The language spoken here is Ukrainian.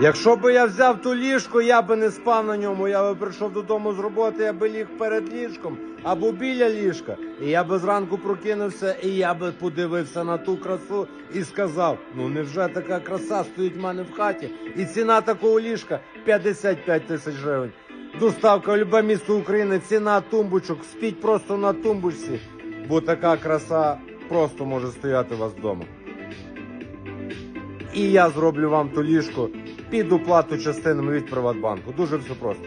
Якщо би я взяв ту ліжко, я би не спав на ньому. Я би прийшов додому з роботи, я би ліг перед ліжком або біля ліжка. І я би зранку прокинувся, і я би подивився на ту красу і сказав: ну невже така краса стоїть в мене в хаті? І ціна такого ліжка 55 тисяч гривень. Доставка в любе місто України, ціна тумбочок, спіть просто на тумбочці, бо така краса просто може стояти у вас вдома. І я зроблю вам ту ліжко під оплату частинами від Приватбанку. Дуже все просто.